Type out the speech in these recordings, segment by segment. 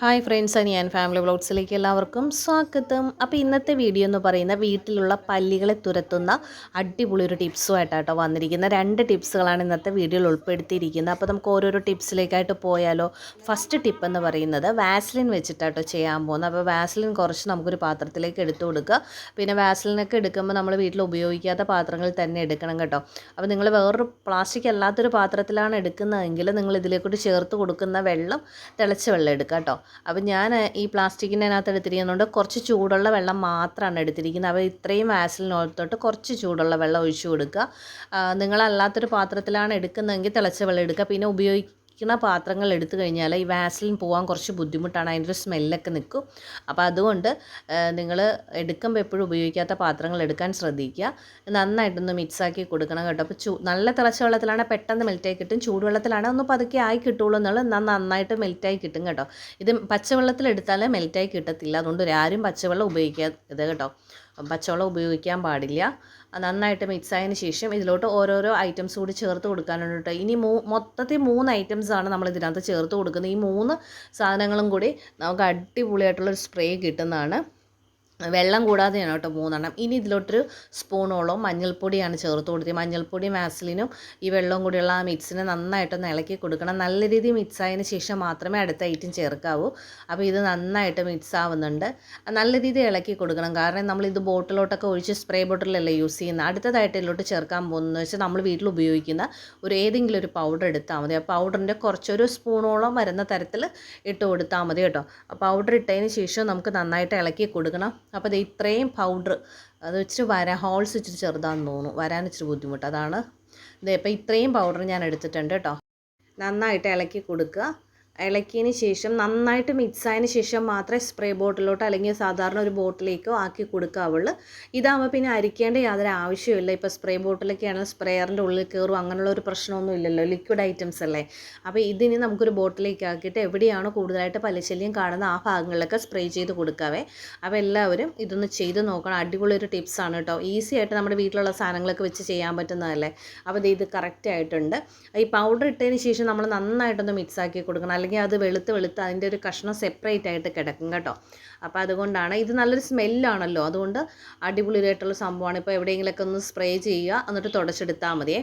Hi friends ഞാൻ family വ്ളോഗ്സിലേക്ക് എല്ലാവർക്കും സ്വാഗതം. അപ്പോൾ ഇന്നത്തെ വീഡിയോ എന്ന് പറയുന്ന വീട്ടിലുള്ള പല്ലികളെ തുരത്തുന്ന അടിപൊളി ഒരു ടിപ്സുമായിട്ടാട്ടോ വന്നിരിക്കുന്നത്. രണ്ട് ടിപ്സുകളാണ് ഇന്നത്തെ വീഡിയോയിൽ ഉൾപ്പെടുത്തിയിരിക്കുന്നത്. അപ്പോൾ നമുക്ക് ഓരോരോ ടിപ്സിലേക്കായിട്ട് പോയാലോ. ഫസ്റ്റ് ടിപ്പ് എന്ന് പറയുന്നത് വാസ്ലിൻ വെച്ചിട്ടാട്ടോ ചെയ്യാൻ പോകുന്നത്. അപ്പോൾ വാസ്ലിൻ കുറച്ച് നമുക്കൊരു പാത്രത്തിലേക്ക് എടുത്തു കൊടുക്കുക. പിന്നെ വാസ്ലിനൊക്കെ എടുക്കുമ്പോൾ നമ്മൾ വീട്ടിൽ ഉപയോഗിക്കാത്ത പാത്രങ്ങളിൽ തന്നെ എടുക്കണം കേട്ടോ. അപ്പോൾ നിങ്ങൾ വേറൊരു പ്ലാസ്റ്റിക് അല്ലാത്തൊരു പാത്രത്തിലാണ് എടുക്കുന്നതെങ്കിൽ നിങ്ങൾ ഇതിലേക്കൂടി ചേർത്ത് കൊടുക്കുന്ന വെള്ളം തിളച്ച വെള്ളം എടുക്കുക കേട്ടോ. അപ്പം ഞാൻ ഈ പ്ലാസ്റ്റിക്കിന്റെ അതിനകത്ത് എടുത്തിരിക്കുന്നതുകൊണ്ട് കുറച്ച് ചൂടുള്ള വെള്ളം മാത്രമാണ് എടുത്തിരിക്കുന്നത്. അപ്പോൾ ഇത്രയും വാസലിനോർത്തോട്ട് കുറച്ച് ചൂടുള്ള വെള്ളം ഒഴിച്ചു കൊടുക്കുക. നിങ്ങളല്ലാത്തൊരു പാത്രത്തിലാണ് എടുക്കുന്നതെങ്കിൽ തിളച്ച വെള്ളം എടുക്കുക. പിന്നെ ഉപയോഗിക്കുന്ന പാത്രങ്ങൾ എടുത്തു കഴിഞ്ഞാൽ ഈ വാസലിൻ പോകാൻ കുറച്ച് ബുദ്ധിമുട്ടാണ്. അതിന്റെ ഒരു സ്മെല്ലൊക്കെ നിൽക്കും. അപ്പോൾ അതുകൊണ്ട് നിങ്ങൾ എടുക്കുമ്പോൾ എപ്പോഴും ഉപയോഗിക്കാത്ത പാത്രങ്ങൾ എടുക്കാൻ ശ്രദ്ധിക്കുക. നന്നായിട്ടൊന്ന് മിക്സാക്കി കൊടുക്കണം കേട്ടോ. അപ്പോൾ ചൂ നല്ല തിളച്ച വെള്ളത്തിലാണ് പെട്ടെന്ന് മെൽറ്റായി കിട്ടും. ചൂടുവെള്ളത്തിലാണ് ഒന്ന് പതുക്കെ ആയി കിട്ടുള്ളൂ എന്നുള്ളത് നന്നായിട്ട് മെൽറ്റായി കിട്ടും കേട്ടോ. ഇത് പച്ചവെള്ളത്തിൽ എടുത്താൽ മെൽറ്റായി കിട്ടത്തില്ല. അതുകൊണ്ട് ഒരാരും പച്ചവെള്ളം ഉപയോഗിക്കാതെ കേട്ടോ. പച്ചവെള്ളം ഉപയോഗിക്കാൻ പാടില്ല. നന്നായിട്ട് മിക്സ് ആയതിന് ശേഷം ഇതിലോട്ട് ഓരോരോ ഐറ്റംസ് കൂടി ചേർത്ത് കൊടുക്കാനുണ്ട് കേട്ടോ. ഇനി മൂ മൊത്തത്തിൽ മൂന്ന് ഐറ്റംസ് ആണ് നമ്മൾ ഇതിനകത്ത് ചേർത്ത് കൊടുക്കുന്നത്. ഈ മൂന്ന് സാധനങ്ങളും കൂടി നമുക്ക് അടിപൊളിയായിട്ടുള്ളൊരു സ്പ്രേ കിട്ടുന്നതാണ്. വെള്ളം കൂടാതെയാണ് കേട്ടോ മൂന്നെണ്ണം. ഇനി ഇതിലോട്ടൊരു സ്പൂണോളം മഞ്ഞൾപ്പൊടിയാണ് ചേർത്ത് കൊടുത്തത്. മഞ്ഞൾപ്പൊടി മാസ്ലിനും ഈ വെള്ളവും കൂടിയുള്ള ആ മിക്സിനെ നന്നായിട്ടൊന്ന് ഇളക്കി കൊടുക്കണം. നല്ല രീതിയിൽ മിക്സ് ആയതിന് ശേഷം മാത്രമേ അടുത്ത ഐറ്റം ചേർക്കാവൂ. അപ്പോൾ ഇത് നന്നായിട്ട് മിക്സ് ആവുന്നുണ്ട്. നല്ല രീതിയിൽ ഇളക്കി കൊടുക്കണം. കാരണം നമ്മൾ ഇത് ബോട്ടിലോട്ടൊക്കെ ഒഴിച്ച് സ്പ്രേ ബോട്ടിലല്ലേ യൂസ് ചെയ്യുന്നത്. അടുത്തതായിട്ട് ഇതിലോട്ട് ചേർക്കാൻ പോകുന്നതെന്ന് വെച്ചാൽ നമ്മൾ വീട്ടിൽ ഉപയോഗിക്കുന്ന ഒരു ഏതെങ്കിലും ഒരു പൗഡർ എടുത്താൽ മതി. ആ പൗഡറിന്റെ കുറച്ചൊരു സ്പൂണോളം വരുന്ന തരത്തിൽ ഇട്ട് കൊടുത്താൽ മതി കേട്ടോ. ആ പൗഡർ ഇട്ടതിന് ശേഷം നമുക്ക് നന്നായിട്ട് ഇളക്കി കൊടുക്കണം. അപ്പോൾ ഇത് ഇത്രയും പൗഡർ അത് വെച്ചിട്ട് വരാൻ ഹോൾസ് വെച്ചിട്ട് ചെറുതാണെന്ന് തോന്നുന്നു. വരാൻ ഇച്ചിരി ബുദ്ധിമുട്ട്. അതാണ് ഇത് ഇപ്പോൾ ഇത്രയും പൗഡർ ഞാൻ എടുത്തിട്ടുണ്ട് കേട്ടോ നന്നായിട്ട് ഇളക്കി കൊടുക്കുക. ഇളക്കിയതിന് ശേഷം നന്നായിട്ട് മിക്സ് ആയതിന് ശേഷം മാത്രമേ സ്പ്രേ ബോട്ടിലോട്ടോ അല്ലെങ്കിൽ സാധാരണ ഒരു ബോട്ടിലേക്കോ ആക്കി കൊടുക്കാവുള്ളൂ. ഇതാകുമ്പോൾ പിന്നെ അരിക്കേണ്ട യാതൊരു ആവശ്യമില്ല ഇപ്പോൾ സ്പ്രേ ബോട്ടിലൊക്കെ ആണെങ്കിൽ സ്പ്രേയറിന്റെ ഉള്ളിൽ കയറും അങ്ങനെയുള്ള ഒരു പ്രശ്നമൊന്നും ഇല്ലല്ലോ. ലിക്വിഡ് ഐറ്റംസ് അല്ലേ? അപ്പോൾ ഇതിന് നമുക്കൊരു ബോട്ടിലേക്ക് ആക്കിയിട്ട് എവിടെയാണോ കൂടുതലായിട്ട് പലിശല്യം കാണുന്ന ആ ഭാഗങ്ങളിലൊക്കെ സ്പ്രേ ചെയ്ത് കൊടുക്കാവേ. അപ്പോൾ എല്ലാവരും ഇതൊന്ന് ചെയ്ത് നോക്കണം. അടിപൊളി ഒരു ടിപ്സാണ് കേട്ടോ ഈസി ആയിട്ട് നമ്മുടെ വീട്ടിലുള്ള സാധനങ്ങളൊക്കെ വെച്ച് ചെയ്യാൻ പറ്റുന്നതല്ലേ? അപ്പോൾ ഇത് കറക്റ്റ് ആയിട്ടുണ്ട്. ഈ പൗഡർ ഇട്ടതിന് ശേഷം നമ്മൾ നന്നായിട്ടൊന്ന് മിക്സ് ആക്കി കൊടുക്കണം. അല്ലെങ്കിൽ അത് വെളുത്ത് വെളുത്ത് അതിന്റെ ഒരു കഷ്ണം സെപ്പറേറ്റ് ആയിട്ട് കിടക്കും കേട്ടോ. അപ്പോൾ അതുകൊണ്ടാണ് ഇത് നല്ലൊരു സ്മെല്ലാണല്ലോ അതുകൊണ്ട് അടിപൊളിയായിട്ടുള്ള സംഭവമാണ്. ഇപ്പോൾ എവിടെയെങ്കിലുമൊക്കെ ഒന്ന് സ്പ്രേ ചെയ്യുക. എന്നിട്ട് തുടച്ചെടുത്താൽ മതിയേ.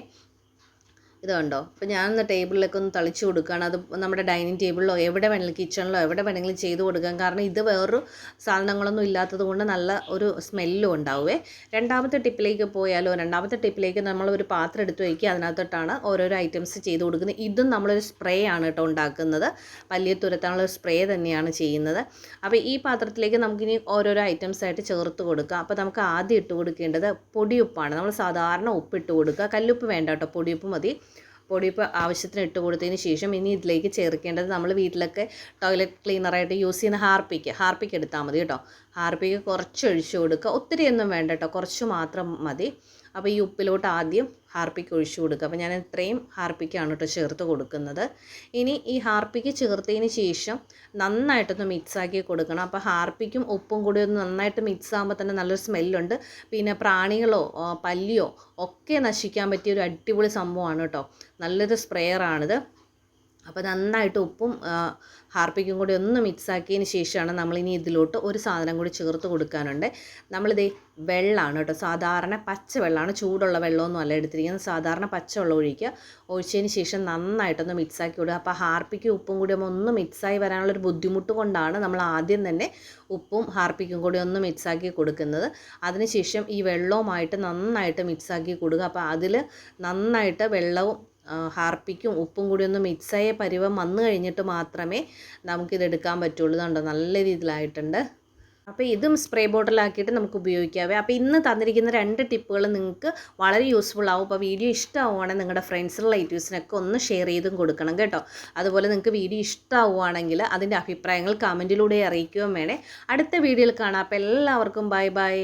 ഇത് കണ്ടോ? അപ്പോൾ ഞാനൊന്ന് ടേബിളിലൊക്കെ ഒന്ന് തളിച്ച് കൊടുക്കുകയാണ്. അത് നമ്മുടെ ഡൈനിങ് ടേബിളിലോ എവിടെ വേണമെങ്കിലും കിച്ചണിലോ എവിടെ വേണമെങ്കിലും ചെയ്ത് കൊടുക്കാം. കാരണം ഇത് വേറൊരു സാധനങ്ങളൊന്നും ഇല്ലാത്തത് കൊണ്ട് നല്ല ഒരു സ്മെല്ലും ഉണ്ടാവുമേ രണ്ടാമത്തെ ടിപ്പിലേക്ക് പോയാലോ രണ്ടാമത്തെ ടിപ്പിലേക്ക് നമ്മൾ ഒരു പാത്രം എടുത്ത് വയ്ക്കുക അതിനകത്തോട്ടാണ് ഓരോരോ ഐറ്റംസ് ചെയ്ത് കൊടുക്കുന്നത്. ഇതും നമ്മളൊരു സ്പ്രേ ആണ് കേട്ടോ ഉണ്ടാക്കുന്നത്. വലിയ തുരത്താനുള്ള സ്പ്രേ തന്നെയാണ് ചെയ്യുന്നത്. അപ്പോൾ ഈ പാത്രത്തിലേക്ക് നമുക്കിനി ഓരോരോ ഐറ്റംസ് ആയിട്ട് ചേർത്ത് കൊടുക്കുക അപ്പോൾ നമുക്ക് ആദ്യം ഇട്ട് കൊടുക്കേണ്ടത് പൊടിയുപ്പാണ്. നമ്മൾ സാധാരണ ഉപ്പിട്ട് കൊടുക്കുക. കല്ലുപ്പ് വേണ്ട കേട്ടോ. പൊടിയുപ്പ് മതി. പൊടിയുപ്പ് ആവശ്യത്തിന് ഇട്ട് കൊടുത്തതിന് ശേഷം ഇനി ഇതിലേക്ക് ചേർക്കേണ്ടത് നമ്മൾ വീട്ടിലൊക്കെ ടോയ്ലറ്റ് ക്ലീനറായിട്ട് യൂസ് ചെയ്യുന്ന ഹാർപ്പിക്ക് ഹാർപ്പിക്ക് എടുത്താൽ മതി കേട്ടോ. ഹാർപ്പിക്ക് കുറച്ച് ഒഴിച്ചു കൊടുക്കുക. ഒത്തിരി ഒന്നും വേണ്ട കേട്ടോ. കുറച്ച് മാത്രം മതി. അപ്പോൾ ഈ ഉപ്പിലോട്ട് ആദ്യം ഹാർപ്പിക്ക് ഒഴിച്ചു കൊടുക്കുക. അപ്പോൾ ഞാൻ ഇത്രയും ഹാർപ്പിക്കാണ് കേട്ടോ ചേർത്ത് കൊടുക്കുന്നത്. ഇനി ഈ ഹാർപ്പിക്ക് ചേർത്തതിന് ശേഷം നന്നായിട്ടൊന്ന് മിക്സാക്കി കൊടുക്കണം. അപ്പോൾ ഹാർപ്പിക്കും ഉപ്പും കൂടി ഒന്ന് നന്നായിട്ട് മിക്സ് ആകുമ്പോൾ തന്നെ നല്ലൊരു സ്മെല്ലുണ്ട്. പിന്നെ പ്രാണികളോ പല്ലിയോ ഒക്കെ നശിക്കാൻ പറ്റിയ ഒരു അടിപൊളി സംഭവമാണ് കേട്ടോ. നല്ലൊരു സ്പ്രേയറാണിത്. അപ്പോൾ നന്നായിട്ട് ഉപ്പും ഹാർപ്പിക്കും കൂടി ഒന്ന് മിക്സ് ആക്കിയതിന് ശേഷമാണ് നമ്മളിനി ഇതിലോട്ട് ഒരു സാധനം കൂടി ചേർത്ത് കൊടുക്കാനുണ്ട്. നമ്മളിത് വെള്ളമാണ് കേട്ടോ സാധാരണ പച്ച വെള്ളമാണ് ചൂടുള്ള വെള്ളമൊന്നും അല്ല എടുത്തിരിക്കുന്നത്. സാധാരണ പച്ച പച്ചവെള്ളം ഒഴിക്കുക. ഒഴിച്ചതിന് ശേഷം നന്നായിട്ടൊന്ന് മിക്സ് ആക്കി കൊടുക്കുക അപ്പോൾ ഹാർപ്പിക്കും ഉപ്പും കൂടി ആകുമ്പോൾ ഒന്ന് മിക്സായി വരാനുള്ളൊരു ബുദ്ധിമുട്ട് കൊണ്ടാണ് നമ്മൾ ആദ്യം തന്നെ ഉപ്പും ഹാർപ്പിക്കും കൂടി ഒന്ന് മിക്സ് ആക്കി കൊടുക്കുന്നത് അതിനുശേഷം ഈ വെള്ളവുമായിട്ട് നന്നായിട്ട് മിക്സ് ആക്കി കൊടുക്കുക. അപ്പോൾ അതിൽ നന്നായിട്ട് വെള്ളവും ഹാർപ്പിക്കും ഉപ്പും കൂടി ഒന്ന് മിക്സായ പരിവം വന്നു കഴിഞ്ഞിട്ട് മാത്രമേ നമുക്കിത് എടുക്കാൻ പറ്റുള്ളൂ. കണ്ടോ നല്ല രീതിയിലായിട്ടുണ്ട്. അപ്പോൾ ഇതും സ്പ്രേ ബോട്ടിലാക്കിയിട്ട് നമുക്ക് ഉപയോഗിക്കാവേ. അപ്പോൾ ഇന്ന് തന്നിരിക്കുന്ന രണ്ട് ടിപ്പുകൾ നിങ്ങൾക്ക് വളരെ യൂസ്ഫുൾ ആവും. അപ്പോൾ വീഡിയോ ഇഷ്ടമാവുകയാണെങ്കിൽ നിങ്ങളുടെ ഫ്രണ്ട്സിനും റിലേറ്റീവ്സിനൊക്കെ ഒന്ന് ഷെയർ ചെയ്തും കൊടുക്കണം കേട്ടോ. അതുപോലെ നിങ്ങൾക്ക് വീഡിയോ ഇഷ്ടമാവുകയാണെങ്കിൽ അതിന്റെ അഭിപ്രായങ്ങൾ കമന്റിലൂടെ അറിയിക്കുകയും വേണേ. അടുത്ത വീഡിയോയിൽ കാണാം. അപ്പോൾ എല്ലാവർക്കും ബൈ ബൈ.